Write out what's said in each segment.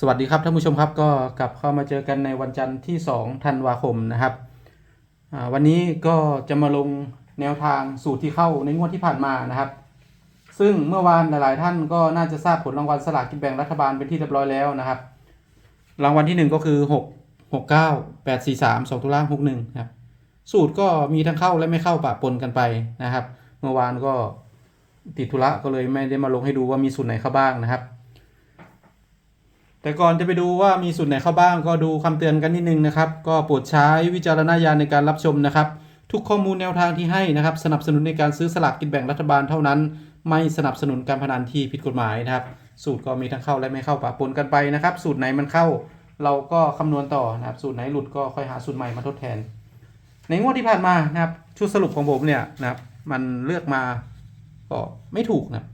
สวัสดีครับท่านผู้ชมครับก็กลับเข้ามาเจอกันในวันจันทร์ที่2ธันวาคมนะครับวันนี้ก็จะมาลงแนวทางสูตรที่เข้าในงวดที่ผ่านมานะครับ ซึ่งเมื่อวานหลาย ๆ ท่านก็น่าจะทราบผลรางวัลสลากกินแบ่งรัฐบาลเป็นที่เรียบร้อยแล้วนะครับ รางวัลที่หนึ่งก็คือ 6 6 9 8 4 3 2ตุลา61ครับสูตรก็มีทั้งเข้าและไม่เข้าปะปนกันไปนะครับ เมื่อวานก็ติดธุระก็เลยไม่ได้มาลงให้ดูว่ามีสูตรไหนเข้าบ้างนะครับ แต่ก่อนจะไปดูว่ามีสูตรไหนเข้าบ้างก็ดูคำเตือนกันนิดนึงนะครับ ก็โปรดใช้วิจารณญาณในการรับชมนะครับ ทุกข้อมูลแนวทางที่ให้นะครับ สนับสนุนในการซื้อสลากกินแบ่งรัฐบาลเท่านั้น ไม่สนับสนุนการพนันที่ผิดกฎหมายนะครับ สูตรก็มีทั้งเข้าและไม่เข้าปะปนกันไปนะครับ สูตรไหนมันเข้า เราก็คำนวณต่อนะครับ สูตรไหนหลุดก็ค่อยหาสูตรใหม่มาทดแทน ในงวดที่ผ่านมานะครับชุดสรุปของผมเนี่ยนะครับ มันเลือกมาก็ไม่ถูกนะครับ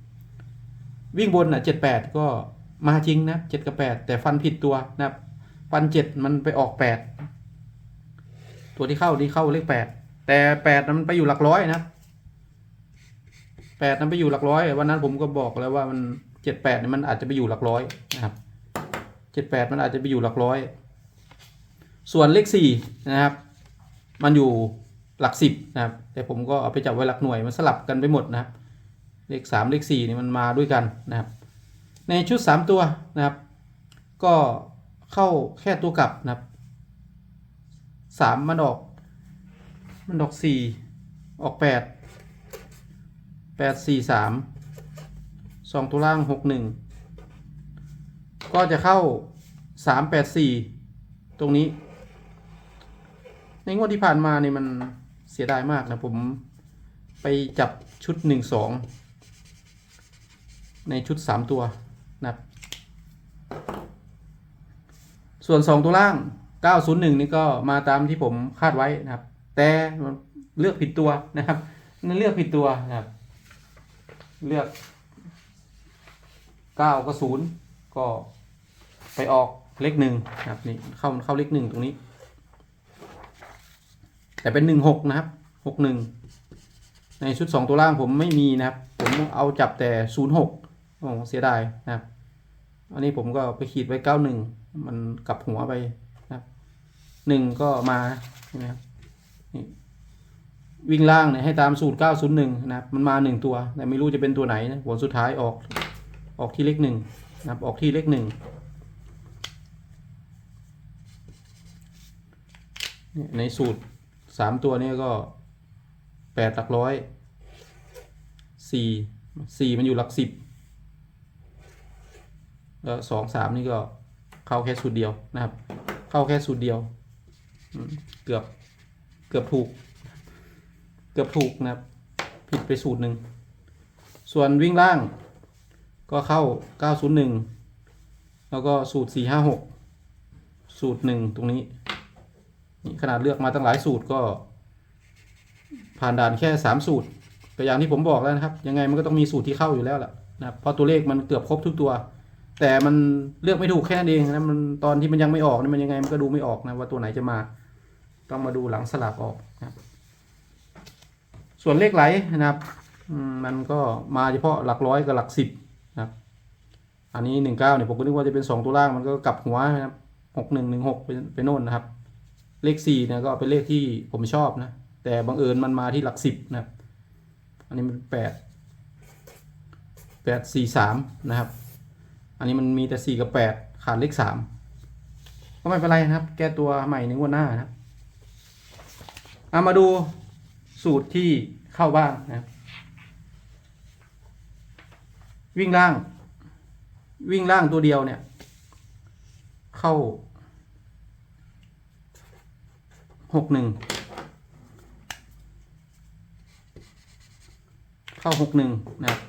วิ่งบนอะเจ็ดแปดก็ มาจริงนะเจ็ดกับแปดแต่ฟันผิดตัวนะครับ ฟันเจ็ดมันไปออกแปดตัวที่เข้าที่เข้าเลขแปดแต่แปดมันไปอยู่หลักร้อยนะแปดนั้นไปอยู่หลักร้อยวันนั้นผมก็บอกแล้วว่ามันเจ็ดแปดมันอาจจะไปอยู่หลักร้อยนะครับเจ็ดแปดมันอาจจะไปอยู่หลักร้อย ส่วนเลขสี่นะครับ มันอยู่หลักสิบนะครับ แต่ผมก็เอาไปจับไว้หลักหน่วยมันสลับกันไปหมดนะครับ เลขสามเลขสี่นี่มันมาด้วยกันนะครับ ในชุดสามตัวนะครับ ก็เข้าแค่ตัวกลับนะครับสามมันออก มันออกสี่ออกแปดแปดสี่สามสองตัวล่างหกหนึ่งก็จะเข้าสามแปดสี่ตรงนี้ ในงวดที่ผ่านมาเนี่ยมันเสียดายมากนะผมไปจับชุดหนึ่งสองในชุด 3 ตัวนะครับ ส่วน 2 ตัวล่าง 901 นี่ก็มาตามที่ผมคาดไว้นะครับ แต่เลือกผิดตัวนะครับนั่นเลือกผิดตัวนะครับ เลือก 9ก็0ก็ไปออกเลขหนึ่งนะครับนี่เข้าเข้าเลขหนึ่งตรงนี้ แต่เป็น16นะครับ61ในชุด2ตัวล่างผมไม่มีนะครับ ผมเอาจับแต่06โอ้เสียดายนะครับ อันนี้ผมก็ไปขีดไว้91 มันกลับหัวไปนะครับหนึ่งก็มาใช่ไหมครับนี่วิ่งล่างเนี่ยให้ตามสูตร901นะครับมันมา1ตัว แต่ไม่รู้จะเป็นตัวไหนนะผลสุดท้ายออกออกที่เลขหนึ่งนะครับออกที่เลขหนึ่งในสูตร3ตัวนี้ก็8หลักร้อยสี่สี่มันอยู่หลักสิบแล้วสองสามนี่ก็ เข้าแค่สูตรเดียวนะครับ เข้าแค่สูตรเดียว เกือบเกือบถูก เกือบถูกนะครับ ผิดไปสูตรหนึ่ง ส่วนวิ่งล่างก็เข้าเก้าศูนย์หนึ่งแล้วก็สูตรสี่ห้าหกสูตรหนึ่งตรงนี้ นี่ขนาดเลือกมาตั้งหลายสูตรก็ ผ่านด่านแค่สามสูตรก็อย่างที่ผมบอกแล้วนะครับ ยังไงมันก็ต้องมีสูตรที่เข้าอยู่แล้วแหละนะครับเพราะตัวเลขมันเกือบครบทุกตัว แต่มันเลือกไม่ถูกแค่นั้นเองนะมันตอนที่มันยังไม่ออกนี่มันยังไงมันก็ดูไม่ออกนะว่าตัวไหนจะมา ต้องมาดูหลังสลากออกนะครับ ส่วนเลขไหลนะครับมันก็มาเฉพาะหลักร้อยกับหลักสิบนะครับ อันนี้หนึ่งเก้าเนี่ยผมก็นึกว่าจะเป็นสองตัวล่างมันก็กลับหัวนะครับหกหนึ่งหนึ่งหกไปไปโน่นนะครับ เลขสี่เนี่ยก็เป็นเลขที่ผมชอบนะ แต่บังเอิญมันมาที่หลักสิบนะครับ อันนี้มันแปดแปดสี่สามนะครับ อันนี้มันมีแต่สี่กับแปดขาดเลขสามก็ไม่เป็นไรนะครับ แก้ตัวใหม่ในงวดหน้านะครับเอามาดูสูตรที่เข้าบ้างนะครับ วิ่งล่าง วิ่งล่างตัวเดียวเนี่ย เข้าหกหนึ่งเข้าหกหนึ่งนะครับ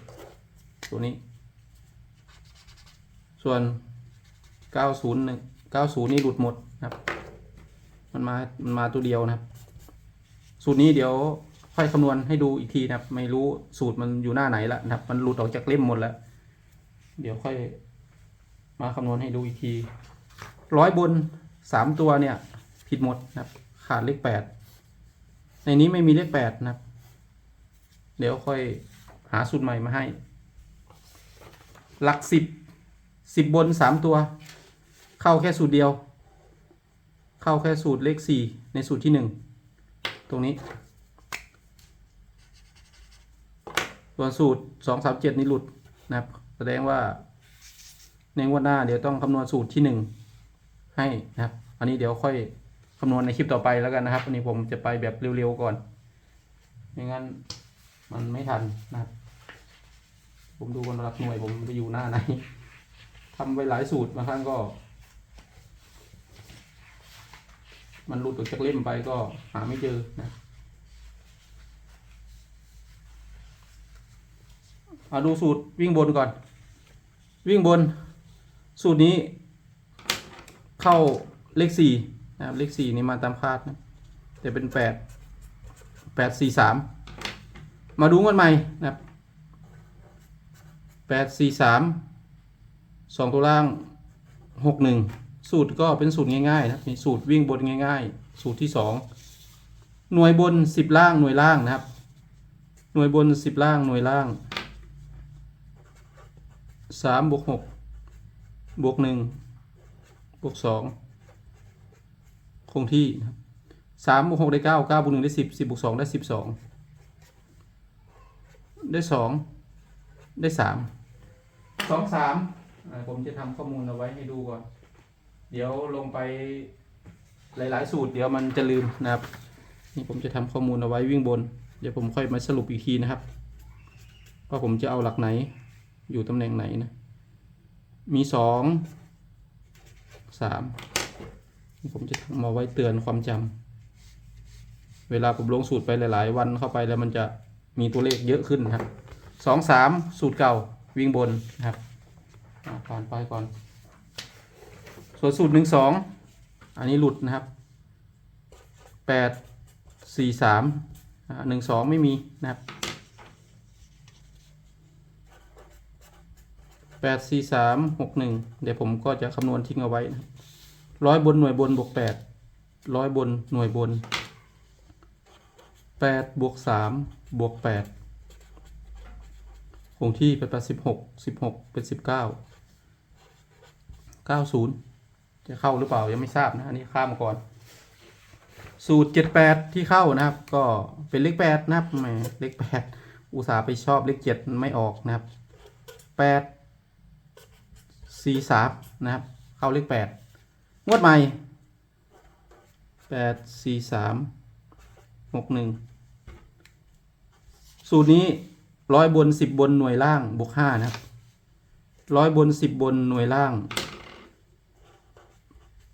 ตัวนี้ ส่วนเก้าศูนย์หนึ่งเก้าศูนย์นี่หลุดหมดนะครับ มันมา มันมาตัวเดียวนะครับ สูตรนี้เดี๋ยวค่อยคำนวณให้ดูอีกทีนะครับ ไม่รู้สูตรมันอยู่หน้าไหนละนะครับ มันหลุดออกจากเล่มหมดแล้ว เดี๋ยวค่อยมาคำนวณให้ดูอีกทีร้อยบนสามตัวเนี่ย ผิดหมดนะครับ ขาดเลขแปดในนี้ไม่มีเลขแปดนะครับ เดี๋ยวค่อยหาสูตรใหม่มาให้ หลักสิบ สิบบนสามตัว เข้าแค่สูตรเดียว เข้าแค่สูตรเลขสี่ในสูตรที่หนึ่งตรงนี้ส่วนสูตรสองสามเจ็ดนี่หลุดนะครับ แสดงว่าในงวดหน้าเดี๋ยวต้องคำนวณสูตรที่หนึ่งให้นะครับ อันนี้เดี๋ยวค่อยคำนวณในคลิปต่อไปแล้วกันนะครับ อันนี้ผมจะไปแบบเร็วๆก่อนไม่งั้นมันไม่ทันนะครับ ผมดูกันหลักหน่วยผมไปอยู่หน้าไหน ทำไปหลายสูตรบางครั้งก็ มันหลุดออกจากเล่มไปก็หาไม่เจอนะเอาดูสูตรวิ่งบนก่อน วิ่งบน สูตรนี้เข้าเลขสี่นะครับเลขสี่นี่มาตามคาดนะแต่เป็นแปดแปดสี่สามมาดูกันใหม่นะครับแปดสี่สาม สองตัวล่างหกหนึ่งสูตรก็เป็นสูตรง่ายๆนะครับมีสูตรวิ่งบนง่าย ๆ สูตรที่สองหน่วยบนสิบล่างหน่วยล่างนะครับ หน่วยบนสิบล่างหน่วยล่างสามบวกหกบวกหนึ่งบวกสองคงที่สามบวกหกได้เก้าเก้าบวกหนึ่งได้สิบสิบบวกสองได้สิบสองได้สองได้สามสองสาม ผมจะทำข้อมูลเอาไว้ให้ดูก่อน เดี๋ยวลงไปหลาย ๆ สูตร เดี๋ยวมันจะลืมนะครับ นี่ผมจะทำข้อมูลเอาไว้วิ่งบน เดี๋ยวผมค่อยมาสรุปอีกทีนะครับว่าผมจะเอาหลักไหน อยู่ตำแหน่งไหนนะ มีสองสามผมจะทำมาไว้เตือนความจำเวลาผมลงสูตรไปหลาย ๆ วันเข้าไปแล้วมันจะมีตัวเลขเยอะขึ้นครับสองสามสูตรเก่าวิ่งบนนะครับ ผ่านไปก่อน ส่วนสูตรหนึ่งสองอันนี้หลุดนะครับแปดสี่สามหนึ่งสองไม่มีนะครับแปดสี่สามหกหนึ่งเดี๋ยวผมก็จะคำนวณทิ้งเอาไว้นะร้อยบนหน่วยบนบวกแปดร้อยบนหน่วยบนแปดบวกสามบวกแปดคงที่เป็นแปดสิบหกสิบหกเป็นสิบเก้า เก้าศูนย์จะเข้าหรือเปล่ายังไม่ทราบนะอันนี้ข้ามมาก่อน สูตรเจ็ดแปดที่เข้านะครับ ก็เป็นเลขแปดนะครับแหมเลขแปดอุตส่าห์ไปชอบเลขเจ็ดไม่ออกนะครับแปดสี่สามนะครับ เข้าเลขแปดงวดใหม่แปดสี่สามหกหนึ่งสูตรนี้ร้อยบนสิบบนหน่วยล่างบวกห้านะครับร้อยบนสิบบนหน่วยล่าง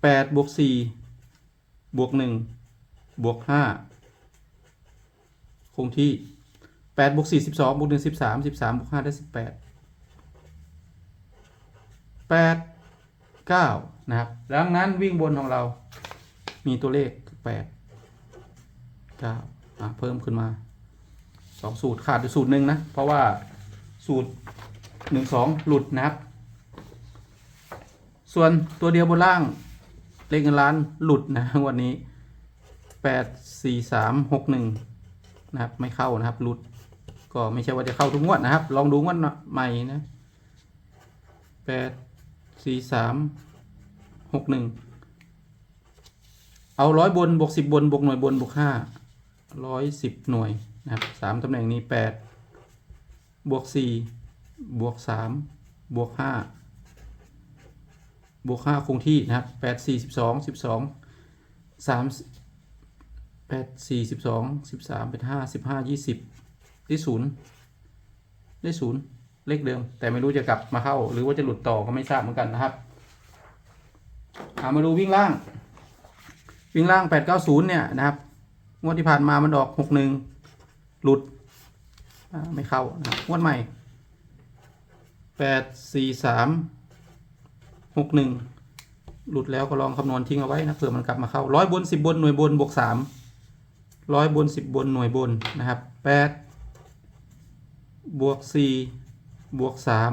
แปดบวกสี่บวกหนึ่งบวกห้าคงที่แปดบวกสี่สิบสองบวกหนึ่งสิบสามสิบสามบวกห้าได้สิบแปดแปดเก้านะครับ ดังนั้นวิ่งบนของเรามีตัวเลขแปดเก้าอะเพิ่มขึ้นมาสองสูตรขาดอยู่สูตรหนึ่งนะ เพราะว่าสูตรหนึ่งสองหลุดนะครับ ส่วนตัวเดียวบนล่าง เลขเงินล้านหลุดนะวันนี้แปดสี่สามหกหนึ่งนะครับ ไม่เข้านะครับหลุด ก็ไม่ใช่ว่าจะเข้าทุกงวดนะครับ ลองดูงวดใหม่นะแปดสี่สามหกหนึ่งเอาร้อยบนบวกสิบบนบวกหน่วยบนบวกห้าร้อยสิบหน่วยนะครับสามตำแหน่งนี้แปดบวกสี่บวกสามบวกห้า บวกห้าคงที่นะครับแปดสี่สิบสองสิบสองสามแปดสี่สิบสองสิบสามเป็นห้าสิบห้ายี่สิบได้ศูนย์ได้ศูนย์เลขเดิม แต่ไม่รู้จะกลับมาเข้า หรือว่าจะหลุดต่อก็ไม่ทราบเหมือนกันนะครับามาดูวิ่งล่าง วิ่งล่างแปดเก้าศูนย์เนี่ยนะครับ งวดที่ผ่านมามันออกหกหนึ่งหลุด ไม่เข้านะงวดใหม่แปดสี่สาม หกหนึ่งหลุดแล้วก็ลองคำนวณทิ้งเอาไว้นะเผื่อมันกลับมาเข้าร้อยบนสิบบนหน่วยบนบวกสามร้อยบนสิบบนหน่วยบนนะครับแปดบวกสี่บวกสาม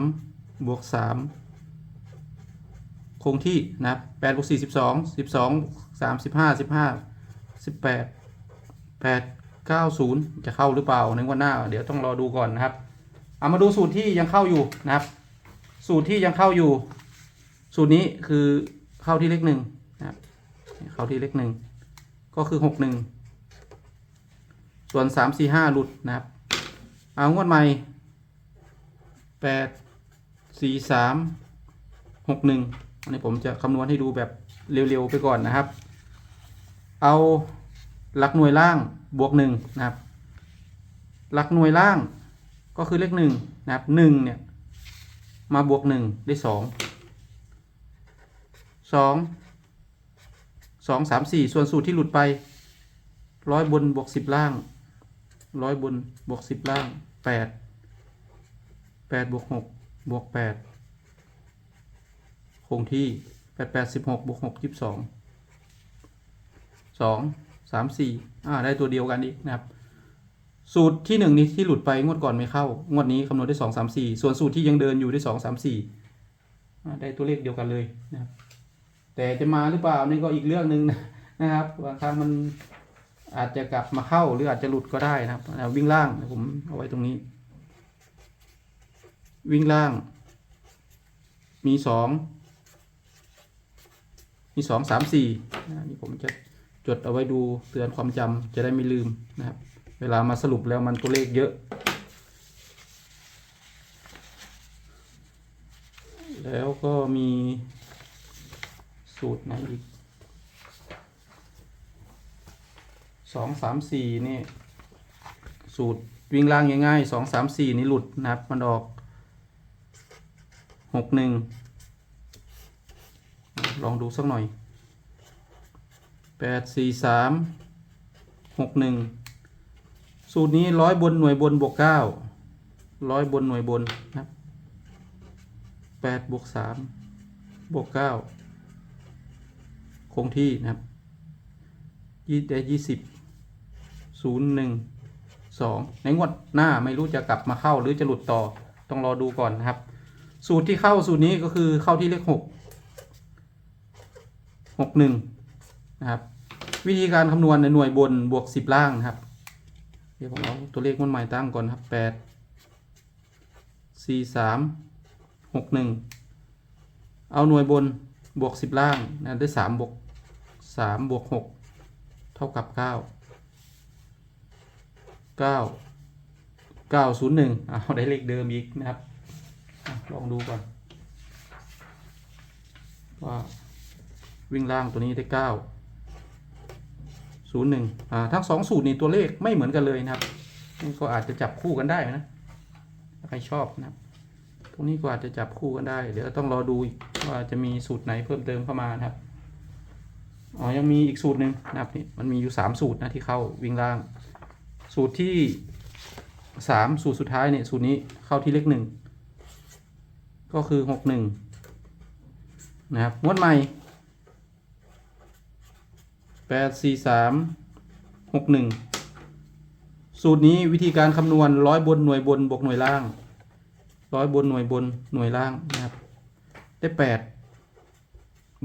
บวกสามคงที่นะครับแปดบวกสี่สิบสองสิบสองสามสิบห้าสิบห้าสิบแปดแปดเก้าศูนย์จะเข้าหรือเปล่าในวันหน้า เดี๋ยวต้องรอดูก่อนนะครับ เอามาดูสูตรที่ยังเข้าอยู่นะครับ สูตรที่ยังเข้าอยู่ สูตรนี้คือเข้าที่เลขหนึ่งนะครับเข้าที่เลขหนึ่งก็คือหกหนึ่งส่วนสามสี่ห้าหลุดนะครับ เอางวดใหม่แปดสี่สามหกหนึ่งอันนี้ผมจะคำนวณให้ดูแบบเร็วๆไปก่อนนะครับ เอาหลักหน่วยล่างบวกหนึ่งนะครับ หลักหน่วยล่างก็คือเลขหนึ่งนะครับหนึ่งเนี่ย มาบวกหนึ่งได้สอง สองสองสามสี่ส่วนสูตรที่หลุดไปร้อยบนบวกสิบล่างร้อยบนบวกสิบล่างแปดแปดบวกหกบวกแปดคงที่แปดแปดสิบหกบวกหกยี่สิบสองสองสามสี่อ่าได้ตัวเดียวกันอีกนะครับ สูตรที่หนึ่งนี้ที่หลุดไปงวดก่อนไม่เข้างวดนี้คำนวณได้สองสามสี่ส่วนสูตรที่ยังเดินอยู่ได้สองสามสี่ได้ตัวเลขเดียวกันเลยนะครับ แต่จะมาหรือเปล่านี่ก็อีกเรื่องหนึ่งนะนะครับบางครั้งมันอาจจะกลับมาเข้าหรืออาจจะหลุดก็ได้นะครับวิ่งล่างนะผมเอาไว้ตรงนี้ วิ่งล่าง มีสองมีสองสามสี่นะนี่ผมจะจดเอาไว้ดูเตือนความจำจะได้ไม่ลืมนะครับ เวลามาสรุปแล้วมันตัวเลขเยอะ แล้วก็มี สูตรไหนอีกสองสามสี่นี่สูตรวิ่งล่างง่ายๆสองสามสี่นี่หลุดนะครับ มันออกหกหนึ่งลองดูสักหน่อยแปดสี่สามหกหนึ่งสูตรนี้ร้อยบนหน่วยบนบวกเก้าร้อยบนหน่วยบนนะครับแปดบวกสามบวกเก้า คงที่นะครับยี่ได้ยี่สิบศูนย์หนึ่งสองในงวดหน้าไม่รู้จะกลับมาเข้าหรือจะหลุดต่อต้องรอดูก่อนนะครับ สูตรที่เข้าสูตรนี้ก็คือเข้าที่เลขหกหกหนึ่งนะครับ วิธีการคำนวณในหน่วยบนบวกสิบล่างนะครับเดี๋ยวผมเอาตัวเลขมันใหม่ตั้งก่อนครับแปดสี่สามหกหนึ่งเอาหน่วยบนบวกสิบล่างนะได้สามบวก สามบวกหกเท่ากับเก้าเก้าเก้าศูนย์หนึ่งเอาได้เลขเดิมอีกนะครับอลองดูก่อนว่าวิ่งล่างตัวนี้ได้เก้าศูนย์หนึ่งอ่าทั้งสองสูตรนี่ตัวเลขไม่เหมือนกันเลยนะครับนี่ก็อาจจะจับคู่กันได้นะใครชอบนะครับตรงนี้ก็อาจจะจับคู่กันได้ เดี๋ยวต้องรอดูอีกว่าจะมีสูตรไหนเพิ่มเติมเข้ามานะครับ อ๋อยังมีอีกสูตรหนึ่งนะครับนี่มันมีอยู่สามสูตรนะที่เข้าวิ่งล่าง สูตรที่สามสูตรสุดท้ายเนี่ยสูตรนี้เข้าที่เลขหนึ่งก็คือหกหนึ่งนะครับงวดใหม่แปดสี่สามหกหนึ่งสูตรนี้วิธีการคำนวณร้อยบนหน่วยบนบวกหน่วยล่างร้อยบนหน่วยบนหน่วยล่างนะครับได้แปด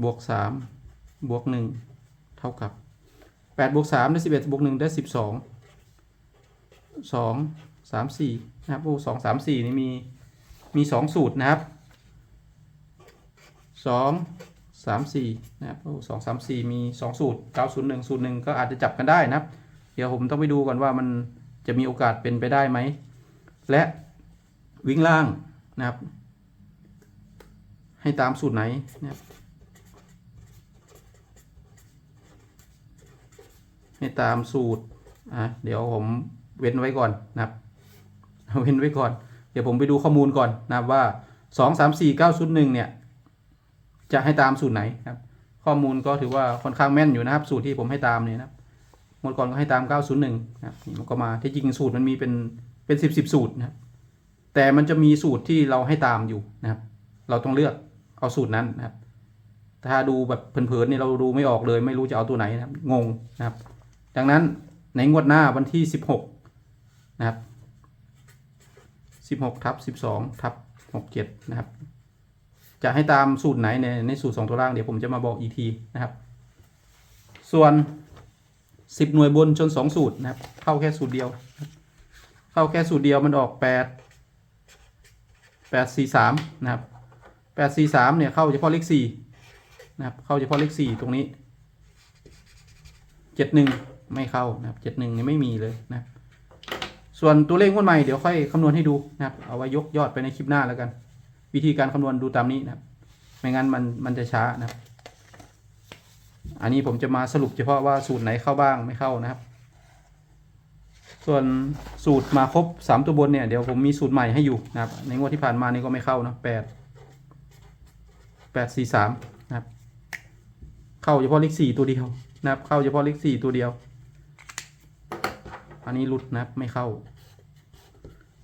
บวกสาม บวกหนึ่งเท่ากับแปดบวกสามได้สิบเอ็ดบวกหนึ่งได้สิบสองสองสามสี่นะครับโอ้สองสามสี่นี่มีมีสองสูตรนะครับสองสามสี่นะครับโอ้สองสามสี่มีสองสูตรเก้าศูนย์หนึ่งสูตรหนึ่งก็อาจจะจับกันได้นะครับ เดี๋ยวผมต้องไปดูก่อนว่ามันจะมีโอกาสเป็นไปได้ไหม และวิ่งล่างนะครับ ให้ตามสูตรไหนนะครับ ให้ตามสูตรอะเดี๋ยวผมเว้นไว้ก่อนนะครับเว้นไว้ก่อน เดี๋ยวผมไปดูข้อมูลก่อนนะครับว่าสองสามสี่เก้าศูนย์หนึ่งเนี่ย จะให้ตามสูตรไหนครับ ข้อมูลก็ถือว่าค่อนข้างแม่นอยู่นะครับ สูตรที่ผมให้ตามเนี่ยนะครับเมื่อก่อนก็ให้ตาม 901นะครับนี่มันก็มาที่จริงสูตรมันมีเป็นเป็น 10 10 สูตรนะครับแต่มันจะมีสูตรที่เราให้ตามอยู่นะครับ เราต้องเลือกเอาสูตรนั้นนะครับ ถ้าดูแบบเพลินๆนี่เราดูไม่ออกเลย ไม่รู้จะเอาตัวไหนนะครับ งงนะครับ ดังนั้นในงวดหน้าวันที่ 16 นะครับ 16ทับ12ทับ67 นะครับ จะให้ตามสูตรไหนในในสูตรสองตัวล่างเดี๋ยวผมจะมาบอกอีกทีนะครับ ส่วนสิบหน่วยบนชนสองสูตรนะครับ เข้าแค่สูตรเดียว เข้าแค่สูตรเดียวมันออกแปดแปดสี่สามนะครับแปดสี่สามเนี่ย เข้าเฉพาะเลขสี่นะครับ เข้าเฉพาะเลขสี่ตรงนี้เจ็ดหนึ่ง ไม่เข้านะครับเจ็ดหนึ่งนี่ไม่มีเลยนะส่วนตัวเลขงวดใหม่เดี๋ยวค่อยคำนวณให้ดูนะครับเอาไว้ยกยอดไปในคลิปหน้าแล้วกัน วิธีการคำนวณดูตามนี้นะครับไม่งั้นมันมันจะช้านะครับ อันนี้ผมจะมาสรุปเฉพาะว่าสูตรไหนเข้าบ้างไม่เข้านะครับ ส่วนสูตรมาครบสามตัวบนเนี่ยเดี๋ยวผมมีสูตรใหม่ให้อยู่นะครับ ในงวดที่ผ่านมานี่ก็ไม่เข้านะแปดแปดสี่สามนะครับ เข้าเฉพาะเลขสี่ตัวเดียวนะครับ เข้าเฉพาะเลขสี่ตัวเดียว อันนี้หลุดนะครับไม่เข้า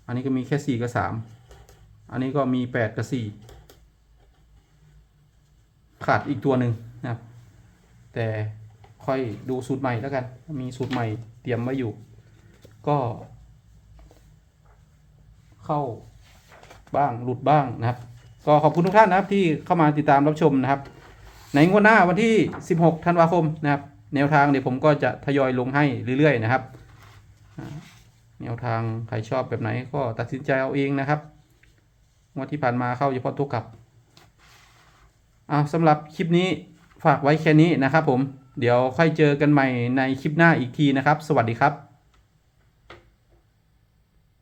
อันนี้ก็มีแค่สี่กับสามอันนี้ก็มีแปดกับสี่ขาดอีกตัวหนึ่งนะครับ แต่ค่อยดูสูตรใหม่แล้วกัน มีสูตรใหม่เตรียมไว้อยู่ ก็ เข้าบ้างหลุดบ้างนะครับ ก็ขอบคุณทุกท่านนะครับที่เข้ามาติดตามรับชมนะครับ ในงวดหน้าวันที่ 16 ธันวาคมนะครับ แนวทางเดี๋ยวผมก็จะทยอยลงให้เรื่อยๆนะครับ แนวทางใครชอบแบบไหนก็ตัดสินใจเอาเองนะครับงวดที่ผ่านมาเข้าเฉพาะตัวกขับเอาสำหรับคลิปนี้ฝากไว้แค่นี้นะครับผม เดี๋ยวค่อยเจอกันใหม่ในคลิปหน้าอีกทีนะครับ สวัสดีครับ